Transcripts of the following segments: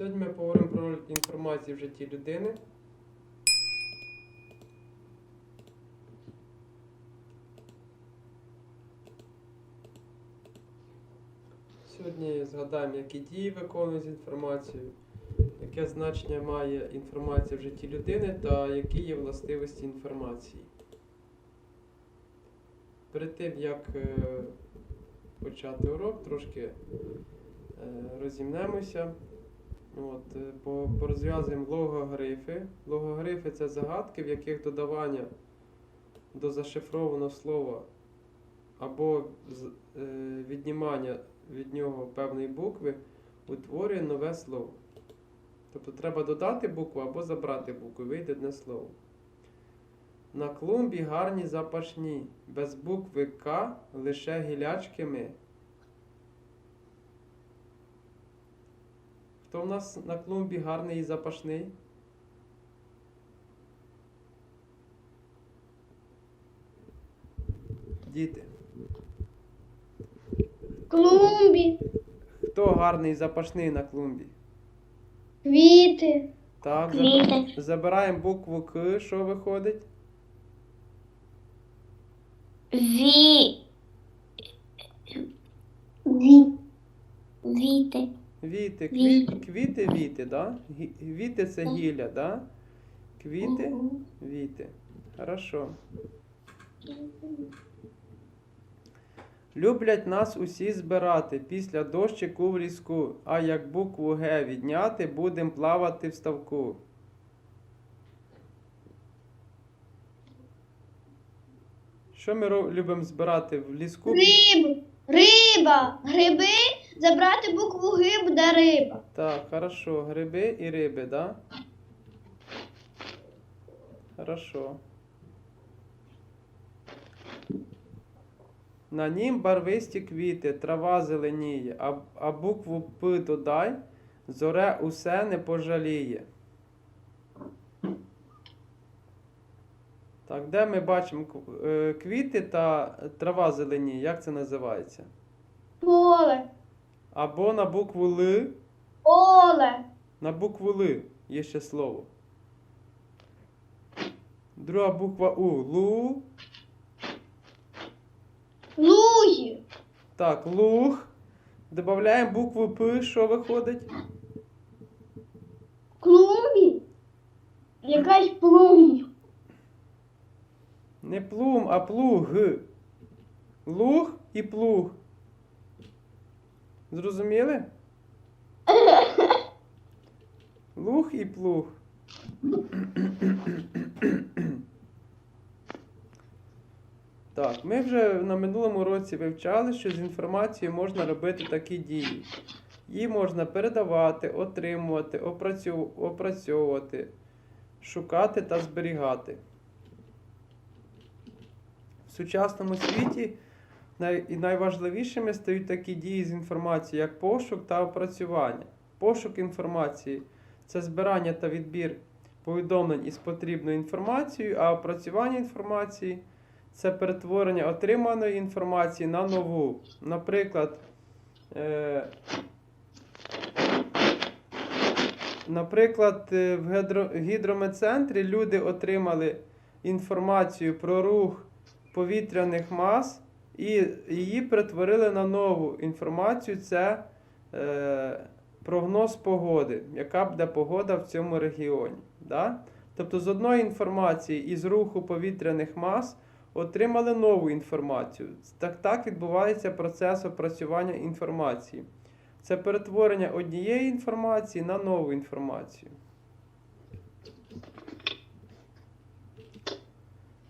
Сьогодні ми поговоримо про роль інформації в житті людини. Сьогодні згадаємо, які дії виконують з інформацією, яке значення має інформація в житті людини та які є властивості інформації. Перед тим, як е, почати урок, трошки е, розімнемося. От, е, по- порозв'язуємо логогрифи. Логогрифи це загадки, в яких додавання до зашифрованого слова або е, віднімання від нього певної букви утворює нове слово. Тобто треба додати букву або забрати букву, вийде одне слово. На клумбі гарні запашні, без букви К лише гілячки ми. Хто в нас на клумбі гарний і запашний? Діти. Клумбі, Хто гарний і запашний на клумбі? квіти, Так, Квіти. забираємо букву К, що виходить? ві, ві, віти, Віти, Ві- квіт, квіти, віти, да? Віти це гілля, да? Квіти, віти. Хорошо. Люблять нас усі збирати після дощику в ліску, а як букву Г відняти, будем плавати в ставку. Що ми любимо збирати в ліску? рибу, риба, гриби, забрати букву Г буде риба. Так, хорошо. Гриби і риби, да? Хорошо. На нім барвисті квіти, трава зеленіє, а, а букву П додай, зоре усе не пожаліє. Так, де ми бачимо е, квіти та трава зеленіє, як це називається? Поле, Або на букву Л оле, На букву Л є ще слово. Друга буква У. Лу. луги, Так, луг. Добавляємо букву П, що виходить? клумбі, якась плумб, Не плум, а плуг. Луг і плуг. Зрозуміли? Луг і плуг. Так, ми вже на минулому році вивчали, що з інформацією можна робити такі дії. Її можна передавати, отримувати, опрацьовувати, шукати та зберігати. В сучасному світі і найважливішими стають такі дії з інформацією, як пошук та опрацювання. Пошук інформації це збирання та відбір повідомлень із потрібною інформацією, а опрацювання інформації це перетворення отриманої інформації на нову. Наприклад, е, наприклад, е, в гідро- гідрометцентрі люди отримали інформацію про рух повітряних мас і її перетворили на нову інформацію. Це е, прогноз погоди, яка буде погода в цьому регіоні. Да? Тобто з одної інформації із руху повітряних мас отримали нову інформацію. Так, так відбувається процес опрацювання інформації. Це перетворення однієї інформації на нову інформацію.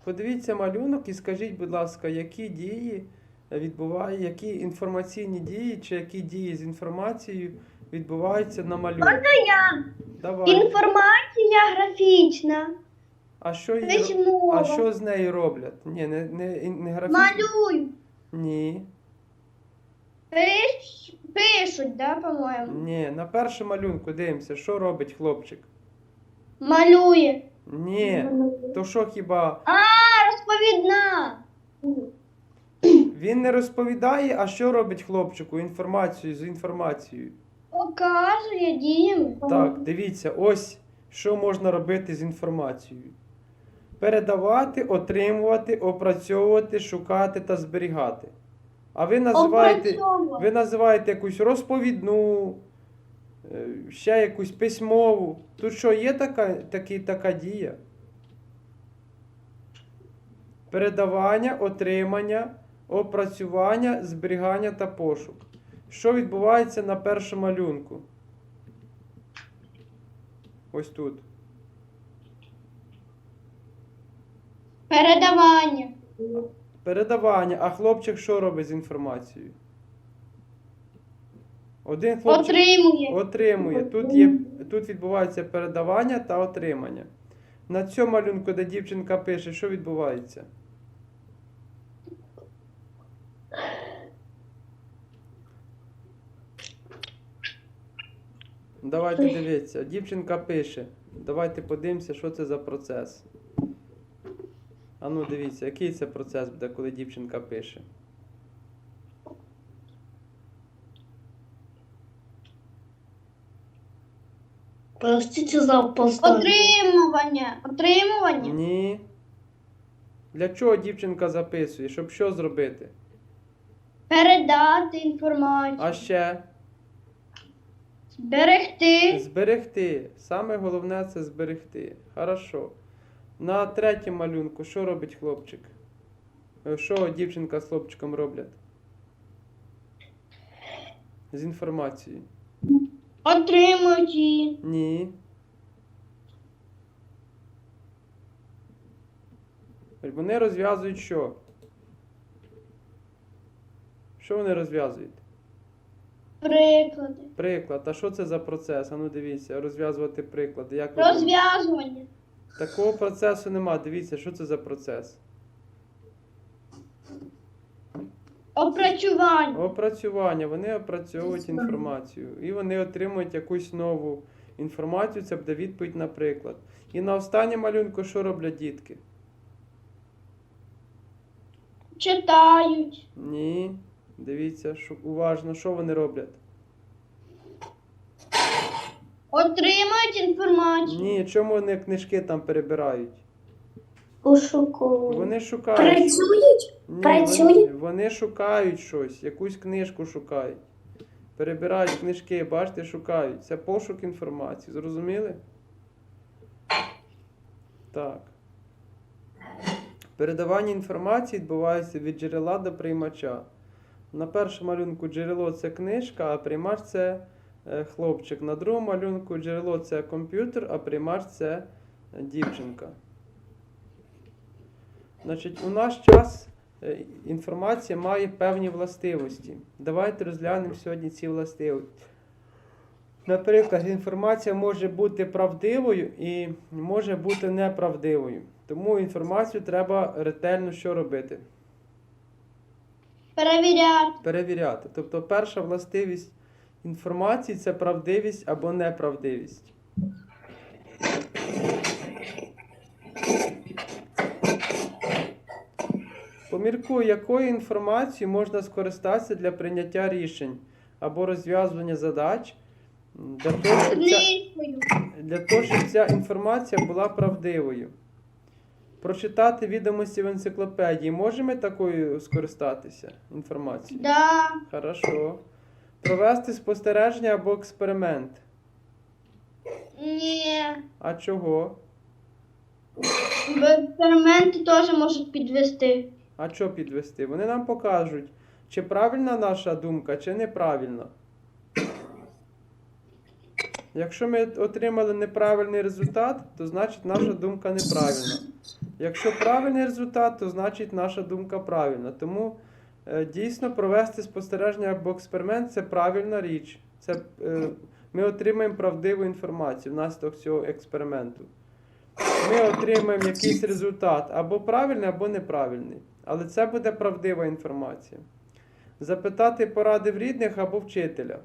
Подивіться малюнок і скажіть, будь ласка, які дії відбувають, які інформаційні дії чи які дії з інформацією відбуваються на малюнку? я. Давай. Інформація графічна, А що, її, а що з нею роблять? Ні, не, не, не графічно. малюй, Ні. Пиш, пишуть, да, по-моєму, Ні. На першому малюнку дивимося, що робить хлопчик. малює, Ні. То що хіба А, розповідна, він не розповідає, а що робить хлопчику інформацію з інформацією? Показує діями. Так, дивіться, ось що можна робити з інформацією. Передавати, отримувати, опрацьовувати, шукати та зберігати. А ви називаєте, ви називаєте якусь розповідну, ще якусь письмову. Тут що, є така, такі, така дія? Передавання, отримання, опрацювання, зберігання та пошук. Що відбувається на першому малюнку? Ось тут. Передавання. Передавання. А хлопчик що робить з інформацією? Один хлопчик Отримує. отримує. Тут, є, тут відбувається передавання та отримання. На цьому малюнку, де дівчинка пише, що відбувається? Давайте дивіться. Дівчинка пише. Давайте подивимося, що це за процес. А ну дивіться, який це процес буде, коли дівчинка пише. Простите за опоздание. Отримування. Отримування. Ні. Для чого дівчинка записує? Щоб що зробити? Передати інформацію. А ще Зберегти. зберегти. Саме головне це зберегти. Хорошо. На третьому малюнку що робить хлопчик? Е, Що дівчинка з хлопчиком роблять? З інформацією. Отримують її. Ні. Вони розв'язують що? Що вони розв'язують? Приклади. Приклад. А що це за процес? А ну дивіться, розв'язувати приклади. Як? Розв'язування. Такого процесу нема. Дивіться, що це за процес? Опрацювання. Опрацювання. Вони опрацьовують інформацію. І вони отримують якусь нову інформацію. Це буде відповідь на приклад. І на останньому малюнку що роблять дітки? Читають. Ні. Дивіться, що, уважно, що вони роблять? Отримують інформацію. Ні, чому вони книжки там перебирають? Пошуковую. Вони шукають. Працюють? Ні, Працює? вони, вони шукають щось, якусь книжку шукають. Перебирають книжки, бачите, шукають. Це пошук інформації. Зрозуміли? Так. Передавання інформації відбувається від джерела до приймача. На першому малюнку джерело це книжка, а приймач це е, хлопчик. На другому малюнку джерело це комп'ютер, а приймач це е, дівчинка. Значить, у наш час е, інформація має певні властивості. Давайте розглянемо сьогодні ці властивості. Наприклад, інформація може бути правдивою і може бути неправдивою. Тому інформацію треба ретельно що робити? Перевіряти. Перевіряти. Тобто перша властивість інформації це правдивість або неправдивість. Поміркуй, якою інформацією можна скористатися для прийняття рішень або розв'язування задач для того, щоб ця, для того, щоб ця інформація була правдивою. Прочитати відомості в енциклопедії можемо такою скористатися інформацією? Да. Хорошо. Провести спостереження або експеримент. Ні. А чого? Експерименти теж можуть підвести. А що підвести? Вони нам покажуть, чи правильна наша думка, чи неправильна. Якщо ми отримали неправильний результат, то значить наша думка неправильна. Якщо правильний результат, то значить наша думка правильна. Тому е, дійсно провести спостереження або експеримент це правильна річ. Це, е, ми отримаємо правдиву інформацію внаслідок цього експерименту. Ми отримаємо якийсь результат або правильний, або неправильний. Але це буде правдива інформація. Запитати поради в рідних або вчителя.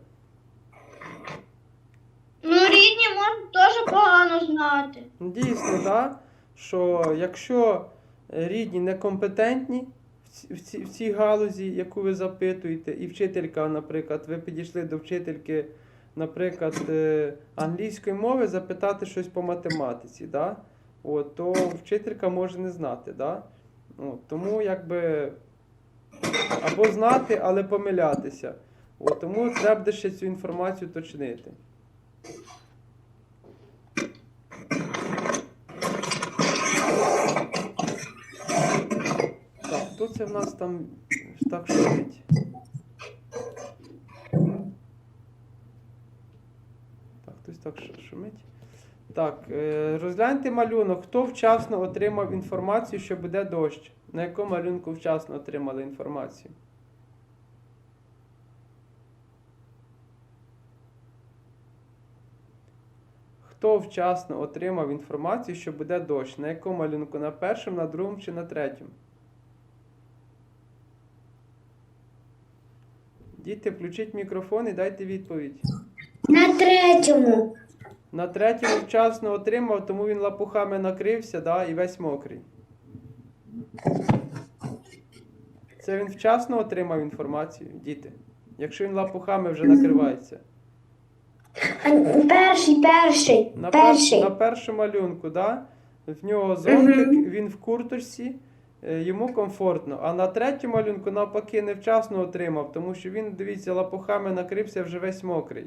Ну, рідні можуть теж погано знати. Дійсно, так, що якщо рідні некомпетентні в цій, в цій галузі, яку ви запитуєте, і вчителька, наприклад, ви підійшли до вчительки наприклад, е, англійської мови запитати щось по математиці, да? От, то вчителька може не знати. Да? От, тому якби або знати, але помилятися. От, тому треба буде ще цю інформацію уточнити. Так, хто це в нас там так шумить? Так, хтось так шумить. Так, е, розгляньте малюнок. Хто вчасно отримав інформацію, що буде дощ? На якому малюнку вчасно отримали інформацію? Хто вчасно отримав інформацію, що буде дощ? На якому малюнку? На першому, на другому чи на третьому? Діти, включіть мікрофон і дайте відповідь. На третьому. На третьому вчасно отримав, тому він лапухами накрився, да, і весь мокрий. Це він вчасно отримав інформацію, діти. Якщо він лапухами вже накривається. Перший, перший, На, пер- перший. на першому малюнку, да? в нього зонтик, він в курточці, е, йому комфортно. А на третьому малюнку навпаки невчасно отримав, тому що він, дивіться, лапухами накрився вже весь мокрий.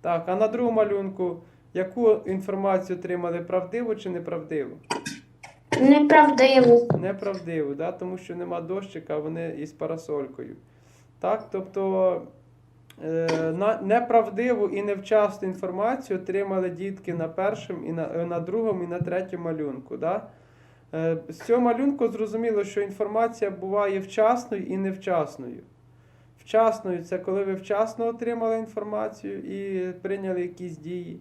Так, а на другому малюнку, яку інформацію отримали, правдиву чи неправдиву? Неправдиво. Неправдиву, да? тому що нема дощика, а вони із парасолькою. Так, тобто е, неправдиву і невчасну інформацію отримали дітки на першому, і на, е, на другому і на третьому малюнку. Да? Е, з цього малюнку зрозуміло, що інформація буває вчасною і невчасною. Вчасною це коли ви вчасно отримали інформацію і прийняли якісь дії.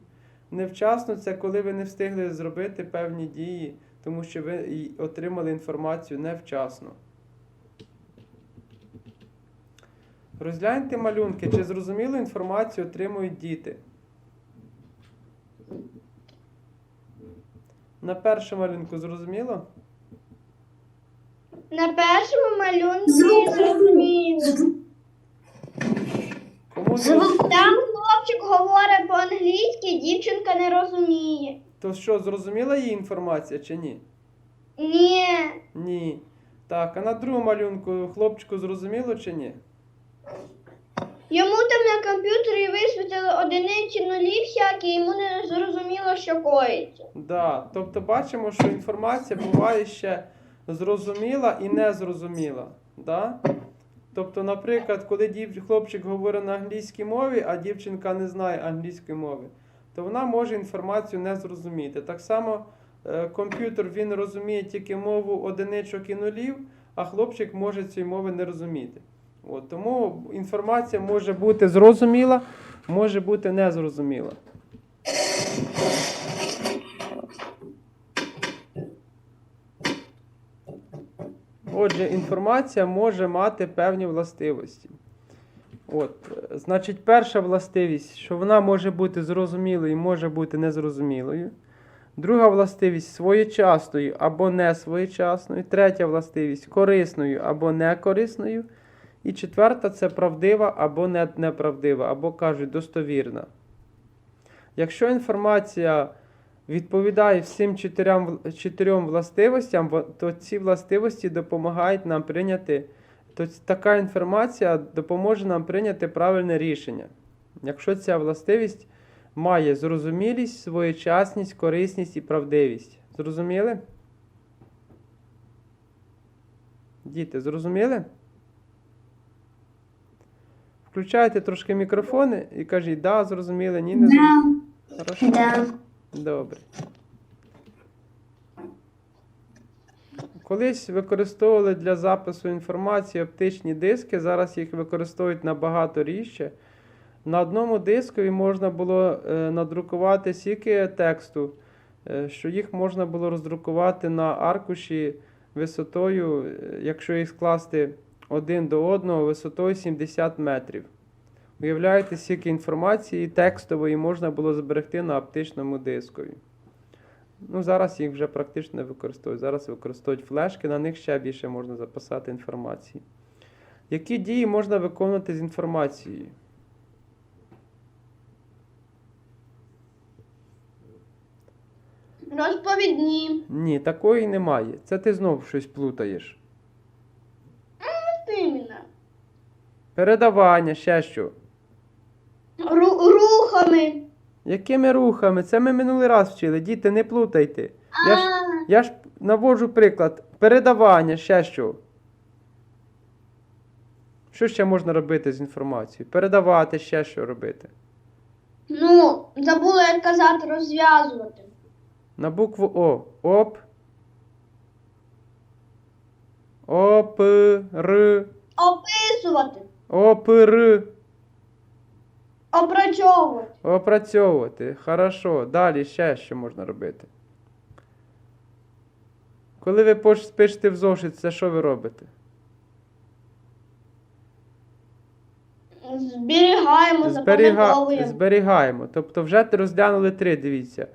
Невчасно це коли ви не встигли зробити певні дії, тому що ви отримали інформацію невчасно. Розгляньте малюнки, чи зрозумілу інформацію отримують діти. На першому малюнку зрозуміло? На першому малюнку зрозуміло. Кому зрозуміло? Там хлопчик говорить по-англійськи, дівчинка не розуміє. То що, зрозуміла її інформація чи ні? Ні. Ні. Так, а на другому малюнку хлопчику зрозуміло чи ні? Йому там на комп'ютері висвітили одиниці нулі всякі, йому не зрозуміло, що коїться. Да. Тобто бачимо, що інформація буває ще зрозуміла і незрозуміла. Да? Тобто, наприклад, коли дів... хлопчик говорить на англійській мові, а дівчинка не знає англійської мови, то вона може інформацію не зрозуміти. Так само е, комп'ютер він розуміє тільки мову одиничок і нулів, а хлопчик може цієї мови не розуміти. От, тому інформація може бути зрозуміла, може бути незрозуміла. Отже, інформація може мати певні властивості. От, значить, перша властивість, що вона може бути зрозумілою і може бути незрозумілою. Друга властивість своєчасною або не своєчасною. Третя властивість корисною або некорисною. І четверта це правдива або неправдива, або кажуть достовірна. Якщо інформація відповідає всім чотирям, чотирьом властивостям, то ці властивості допомагають нам прийняти. То така інформація допоможе нам прийняти правильне рішення. Якщо ця властивість має зрозумілість, своєчасність, корисність і правдивість. Зрозуміли? Діти, зрозуміли? Включайте трошки мікрофони і кажіть, да, зрозуміли, ні, не зрозуміли. Хорошо. Да. Добре. Колись використовували для запису інформації оптичні диски, зараз їх використовують набагато рідше. На одному дискові можна було е, надрукувати стільки тексту, е, що їх можна було роздрукувати на аркуші висотою, е, якщо їх скласти один до одного, висотою 70 метрів. Уявляєте, скільки інформації текстової можна було зберегти на оптичному дискові. Ну, Зараз їх вже практично не використовують. Зараз використовують флешки, на них ще більше можна записати інформації. Які дії можна виконувати з інформацією? Розповідні. Ні, такої немає. Це ти знову щось плутаєш. Передавання, ще що. Ру- рухами. Якими рухами? Це ми минулий раз вчили. Діти, не плутайте. Я ж, я ж наводжу приклад. Передавання, ще що. Що ще можна робити з інформацією? Передавати, ще що робити. Ну, забула як казати, розв'язувати. На букву О. Оп. Опр. Описувати. Опр. Опрацьовувати. Опрацьовувати. Хорошо. Далі ще що можна робити. Коли ви пишете в зошит, це що ви робите? Зберігаємо, Зберіга... запам'ятовуємо. Зберігаємо. Тобто вже розглянули три, дивіться.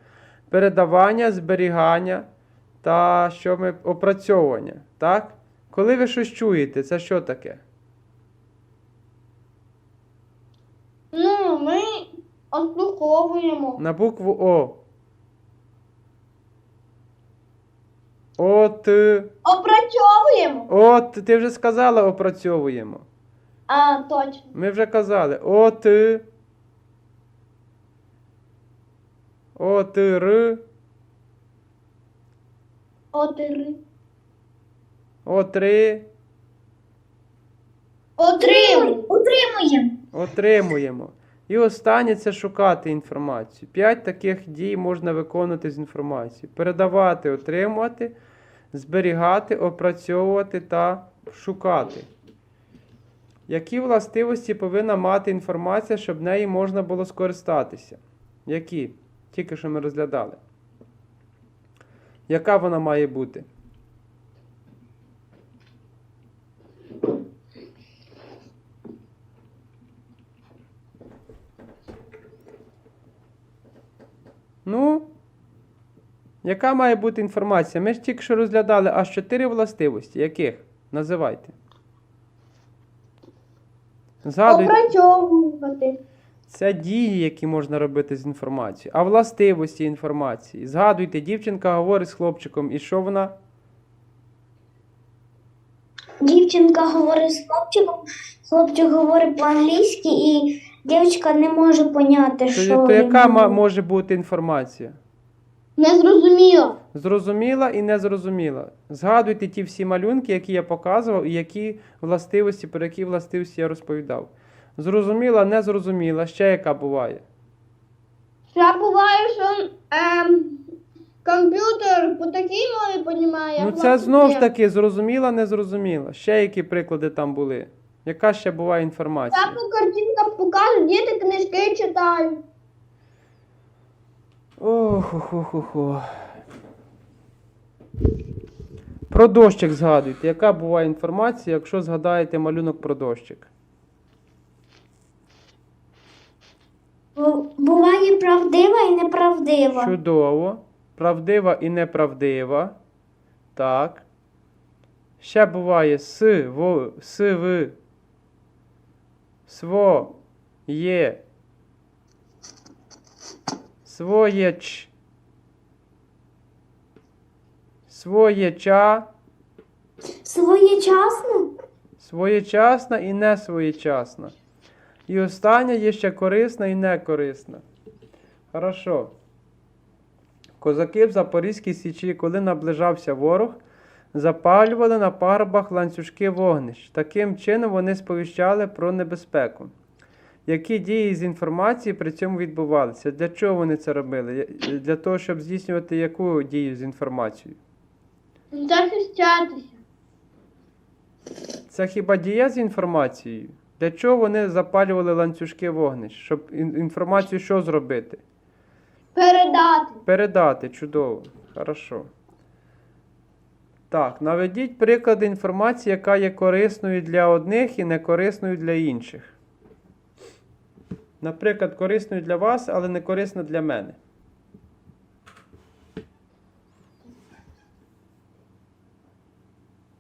Передавання, зберігання та що ми опрацьовування. Так? Коли ви щось чуєте, це що таке? Ну, ми ослуховуємо. На букву О. От. е, Опрацьовуємо. От, ти вже сказала, опрацьовуємо. А, точно. Ми вже казали. От. е, От. Р. Отри. Отри. Отримуємо. Отримуємо. І останнє це шукати інформацію. П'ять таких дій можна виконувати з інформацією: передавати, отримувати, зберігати, опрацьовувати та шукати. Які властивості повинна мати інформація, щоб нею можна було скористатися? Які? Тільки що ми розглядали. Яка вона має бути? Ну, яка має бути інформація? Ми ж тільки що розглядали аж чотири властивості. Яких? Називайте. Згадуйте. Опрацьовувати. Це дії, які можна робити з інформацією. А властивості інформації. Згадуйте, дівчинка говорить з хлопчиком, і що вона? Дівчинка говорить з хлопчиком, хлопчик говорить по-англійськи, і дівчинка не може поняти, То, що. то яка ма- може бути інформація? Незрозуміло. Зрозуміла і незрозуміла. Згадуйте ті всі малюнки, які я показував, і які властивості, про які властивості я розповідав. Зрозуміла, незрозуміла, ще яка буває. Ще буває, що ем, комп'ютер по такій мові понімає. Ну це хлопчик знов ні. ж таки зрозуміла. Ще які приклади там були? Яка ще буває інформація? Я по картинкам покажу, діти книжки читають. Ох, ох, ох, ох, ох. Про дощик згадуйте. Яка буває інформація, якщо згадаєте малюнок про дощик? Буває правдива і неправдива. Чудово. Правдива і неправдива. Так. Ще буває с, в, с, в. Сво, є. Своєч. Своєча. Своєчасно? Своєчасна і несвоєчасна. І остання є ще корисна і некорисна. Хорошо. Козаки в Запорізькій Січі, коли наближався ворог, запалювали на парубах ланцюжки вогнищ. Таким чином вони сповіщали про небезпеку. Які дії з інформації при цьому відбувалися? Для чого вони це робили? Для того, щоб здійснювати яку дію з інформацією? Захищатися. Це хіба дія з інформацією? Для чого вони запалювали ланцюжки вогнищ? Щоб інформацію що зробити? Передати. Передати, чудово. Хорошо. Так, наведіть приклади інформації, яка є корисною для одних і некорисною для інших. Наприклад, корисною для вас, але не корисна для мене.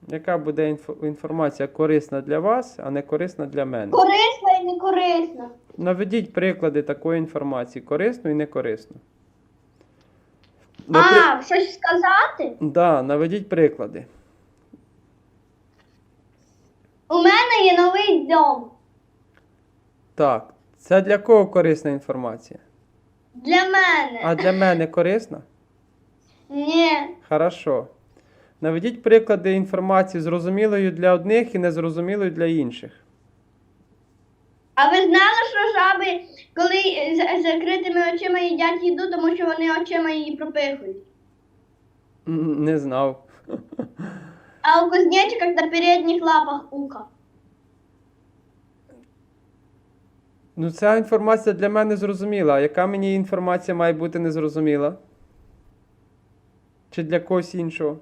Яка буде інфо- інформація корисна для вас, а не корисна для мене? Корисна і некорисна. Наведіть приклади такої інформації, корисну і некорисну. Напри... А, щось сказати? Да, наведіть приклади. У мене є новий дом. Так, це для кого корисна інформація? Для мене. А для мене корисна? Ні. Хорошо. Наведіть приклади інформації зрозумілою для одних і незрозумілою для інших. А ви знали, що жаби, коли з з закритими очима їдять їду, тому що вони очима її пропихують? Не знав. А у кузнечиках на передніх лапах уха. Ну, ця інформація для мене зрозуміла. Яка мені інформація має бути незрозуміла? Чи для когось іншого?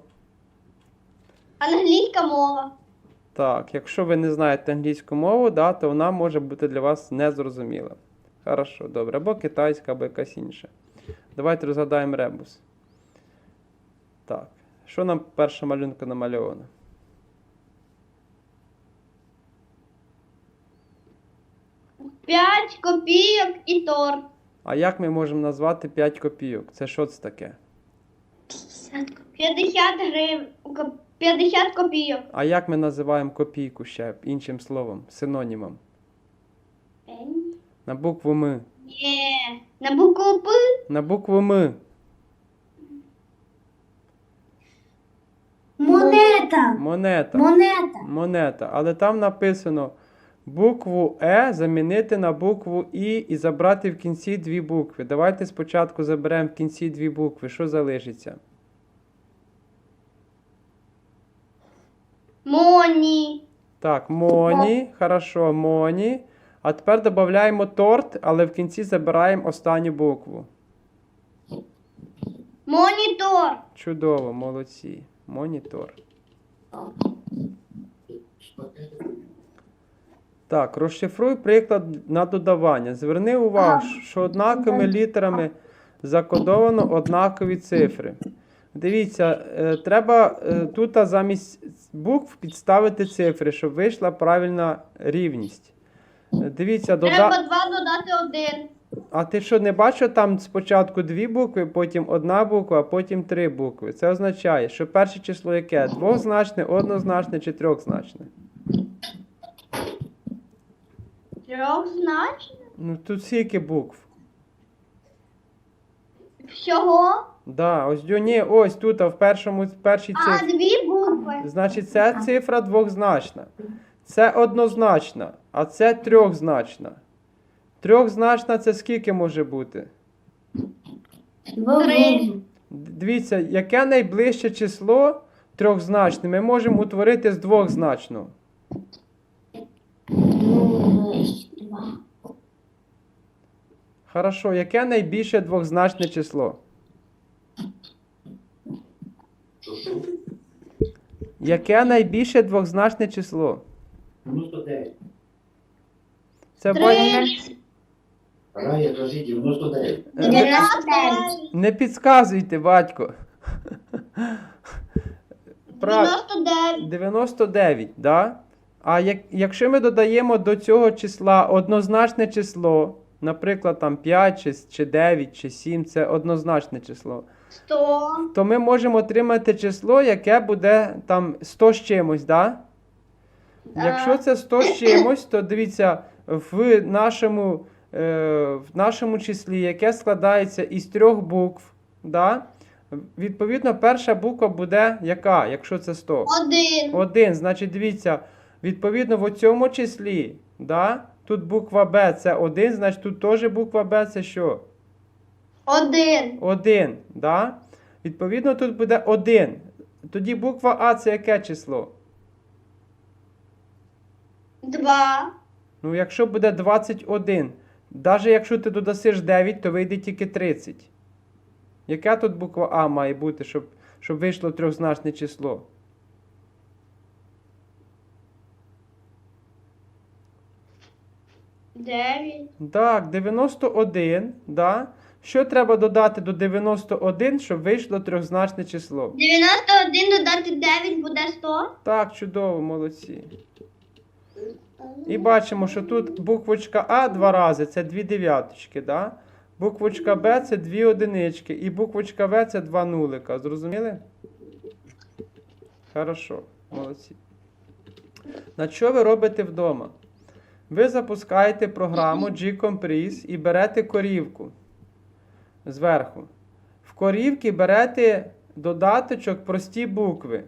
Англійська мова. Так, якщо ви не знаєте англійську мову, да, то вона може бути для вас незрозуміла. Хорошо, добре. Або китайська, або якась інша. Давайте розгадаємо ребус. Так. Що нам перша малюнка намальована? П'ять копійок і торт. А як ми можемо назвати 5 копійок? Це що це таке? 50 гривень. 50 копійок. А як ми називаємо копійку ще іншим словом, синонімом? На букву М. Ні. На букву П. На букву М. Монета. Монета. Монета. Монета. Але там написано букву Е замінити на букву І і забрати в кінці дві букви. Давайте спочатку заберемо в кінці дві букви. Що залишиться? Моні. Так, Моні. Хорошо, Моні. А тепер додаємо торт, але в кінці забираємо останню букву. Монітор. Чудово, молодці. Монітор. Так, розшифруй приклад на додавання. Зверни увагу, що однаковими літерами закодовано однакові цифри. Дивіться, е, треба е, тут замість букв підставити цифри, щоб вийшла правильна рівність. Е, Дивіться, дода... Треба два додати один. А ти що не бачив там спочатку дві букви, потім одна буква, а потім три букви. Це означає, що перше число яке? Двозначне, однозначне чи трьохзначне? Трьохзначне. Ну тут скільки букв. Всього. Да, ось дю- ні, ось тут, а в першому в першій А, цифрі. дві букви. Значить, це цифра двохзначна. Це однозначна, а це трьохзначна. Трьохзначна це скільки може бути? Три. Дивіться, яке найближче число трьохзначне ми можемо утворити з двохзначного. Хорошо, яке найбільше двохзначне число? Яке найбільше двохзначне число? 99. Це Три. бать- Рая, кажи, 99. Е, ви- Не підказуйте, батько. Прав... 99. 99, да? А як, якщо ми додаємо до цього числа однозначне число, наприклад, там 5, чи, чи 9, чи 7, це однозначне число, 100. то ми можемо отримати число, яке буде там 100 з чимось, да? Якщо це 100 з чимось, то дивіться, в нашому, е, в нашому числі, яке складається із трьох букв, да? відповідно, перша буква буде яка, якщо це 100? Один. Один. Значить, дивіться, відповідно, в цьому числі, да? тут буква Б це 1, значить тут теж буква Б це що? Один. 1. Да? Відповідно, тут буде 1. Тоді буква А це яке число? Два. Ну, якщо буде 21, навіть якщо ти додасиш 9, то вийде тільки 30. Яка тут буква А має бути, щоб, щоб вийшло трьохзначне число? Дев'ять. Так, 91, да? Що треба додати до 91, щоб вийшло трьохзначне число? 91 додати 9 буде 100. Так, чудово, молодці. І бачимо, що тут буквочка А два рази це дві дев'яточки, да? Буквочка Б це дві одинички, і буквочка В це два нулика. Зрозуміли? Хорошо, молодці. На що ви робите вдома? Ви запускаєте програму G-Compress і берете корівку зверху. В корівки берете додаточок прості букви.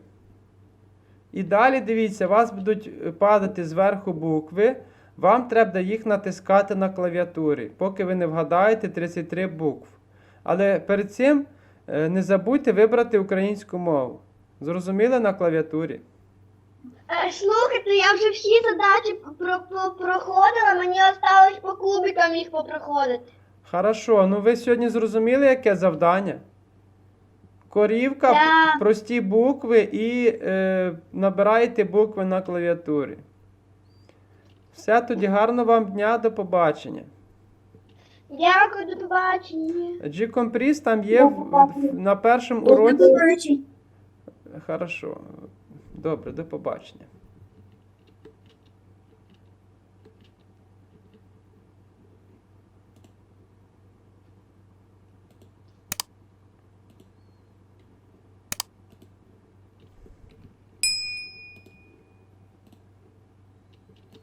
І далі дивіться, у вас будуть е, падати зверху букви. Вам треба їх натискати на клавіатурі, поки ви не вгадаєте 33 букв. Але перед цим е, не забудьте вибрати українську мову. Зрозуміли на клавіатурі? Е, Слухайте, я вже всі задачі про, про, проходила, мені осталось по кубикам їх попроходити. Хорошо, ну ви сьогодні зрозуміли, яке завдання? Корівка, Да. прості букви і е, набираєте букви на клавіатурі. Все, тоді гарного вам дня, до побачення. Дякую, до побачення. G-Compress там є в, на першому уроці. Хорошо. Добре, до побачення.